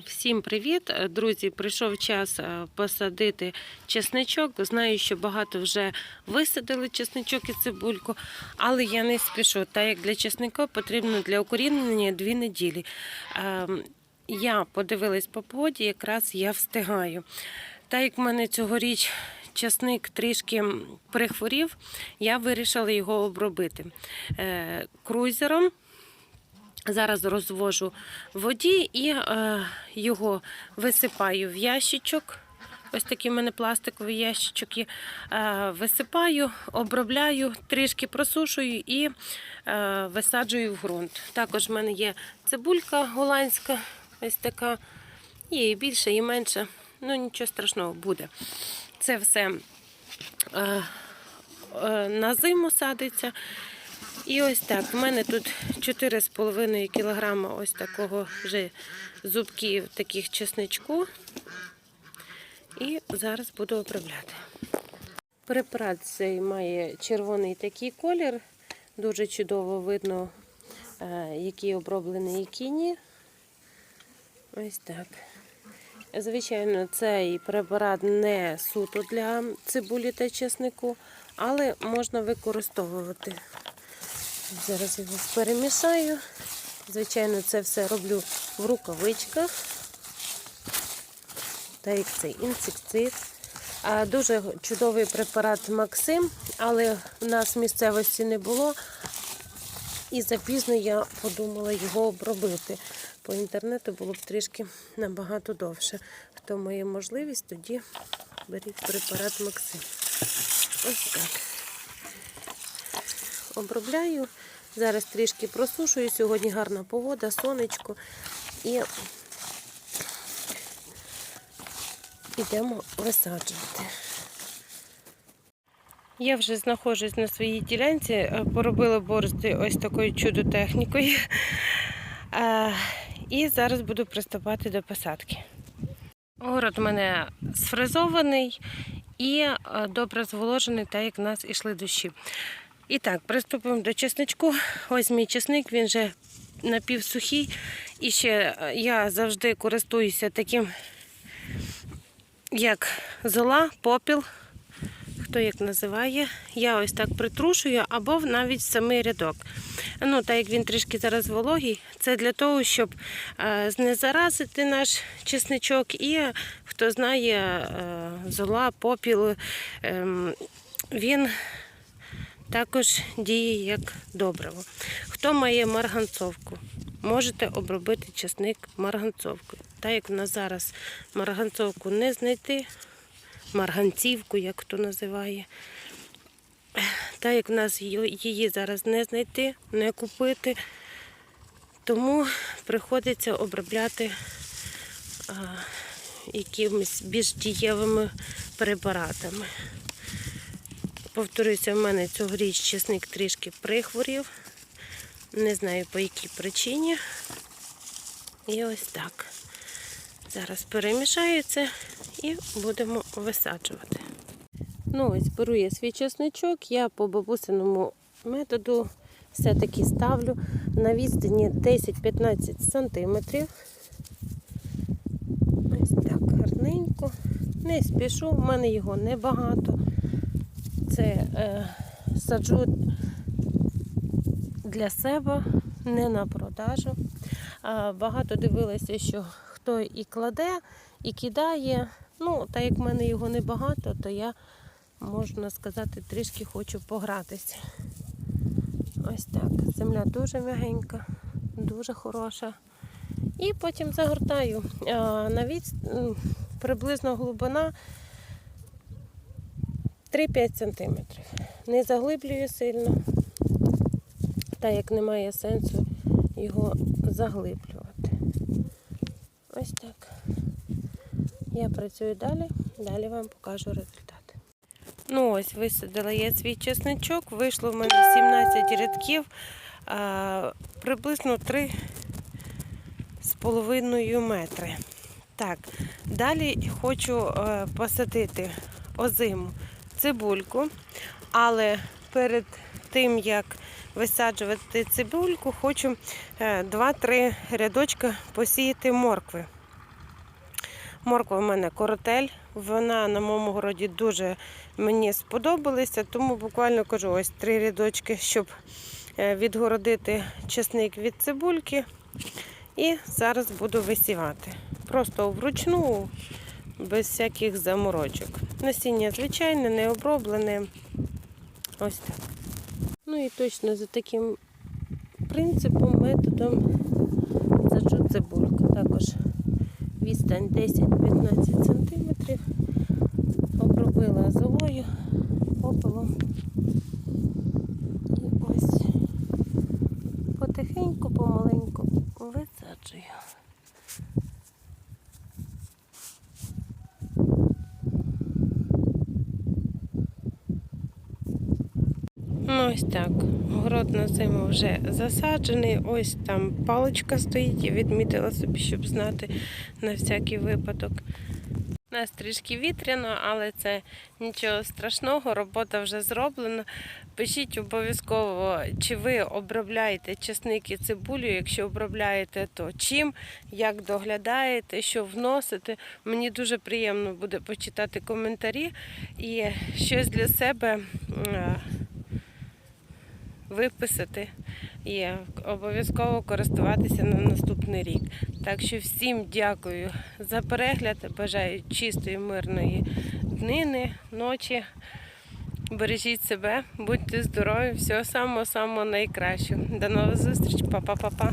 Всім привіт, Е, друзі! Прийшов час е, посадити чесничок. Знаю, що багато вже висадили чесничок і цибульку, але я не спішу. Так як для чесника потрібно для укорінення дві неділі. Ем, Я подивилась по погоді, якраз я встигаю. Так як в мене цьогоріч часник трішки прихворів, я вирішила його обробити Е, круйзером. Зараз розвожу воді і е, його висипаю в ящичок. Ось такий в мене пластиковий ящичок. Е, висипаю, обробляю, трішки просушую і е, висаджую в ґрунт. Також в мене є цибулька голландська, ось така. Є і більше, і менше. Ну нічого страшного буде. Це все е, е, на зиму садиться. І ось так. В мене тут 4,5 кг ось такого вже зубків таких чесничку. І зараз буду обробляти. Препарат цей має червоний такий колір. Дуже чудово видно, е, який оброблений які ні. Ось так. Звичайно, цей препарат не суто для цибулі та чеснику, але можна використовувати. Зараз його перемішаю. Звичайно, це все роблю в рукавичках. Та як це інсектицид. Дуже чудовий препарат Максим, але в нас місцевості не було. І запізно я подумала його обробити. По інтернету було б трішки набагато довше. Хто має можливість, тоді беріть препарат Максим. Ось так обробляю. Зараз трішки просушую. Сьогодні гарна погода, сонечко. І йдемо висаджувати. Я вже знаходжусь на своїй ділянці, е, поробила борозди ось такою чудо-технікою. Е, І зараз буду приступати до посадки. Город у мене сфрезований і е, добре зволожений, так як в нас ішли дощі. І так, приступимо до чесничку. Ось мій чесник, він вже напівсухий. І ще е, я завжди користуюся таким, як зола, попіл. Хто як називає, я ось так притрушую або навіть самий рядок. Ну, так як він трішки зараз вологий, це для того, щоб е, знезаразити наш чесничок. І е, хто знає, зола, попіл, ем, він також діє як добриво. Хто має марганцовку, можете обробити часник марганцовкою. Так як в нас зараз марганцовку не знайти, марганцівку, як хто називає. Так як в нас її зараз не знайти, не купити, тому приходиться обробляти якимись більш дієвими препаратами. Повторюся, в мене цьогоріч чесник трішки прихворів. Не знаю по якій причині. І ось так. Зараз перемішаю це і будемо висаджувати. Ну, ось беру я свій чесничок, я по бабусиному методу все-таки ставлю на відстані 10-15 см. Ось так гарненько. Не спішу, в мене його небагато. Це е, саджу для себе, не на продажу. А, багато дивилися, що хто і кладе, і кидає. Ну, так як в мене його небагато, то я, можна сказати, трішки хочу погратися. Ось так. Земля дуже м'ягенька, дуже хороша. І потім загортаю. А, навіть приблизно глибина 3-5 см. Не заглиблюю сильно, так як немає сенсу його заглиблювати. Ось так. Я працюю далі, далі вам покажу результат. Ну ось, висадила я свій чесничок, вийшло в мене 17 рядків, а, приблизно 3 з половиною метри. Так, далі хочу е, посадити озиму цибульку, але перед тим, як висаджувати цибульку, хочу е, 2-3 рядочка посіяти моркви. Морква в мене коротель. Вона на моєму городі дуже мені сподобалася, тому буквально кажу ось три рядочки, щоб е, відгородити чесник від цибульки. І зараз буду висівати. Просто вручну, без всяких заморочок. Насіння звичайне, не оброблене. Ось так. Ну і точно за таким принципом, методом саджу цибульку. Також відстань 10-15 см. Обробила золою, попелом. І ось потихеньку, помаленьку висаджую. Ну, ось так. Город на зиму вже засаджений. Ось там паличка стоїть. Я відмітила собі, щоб знати на всякий випадок. У нас трішки вітряно, але це нічого страшного, робота вже зроблена. Пишіть обов'язково, чи ви обробляєте чесник і цибулю. Якщо обробляєте, то чим, як доглядаєте, що вносите. Мені дуже приємно буде почитати коментарі і щось для себе. Виписати і обов'язково користуватися на наступний рік. Так що всім дякую за перегляд. Бажаю чистої, мирної днини, ночі. Бережіть себе, будьте здорові, всього самого самого найкращого. До нових зустрічей, Па-па-па-па.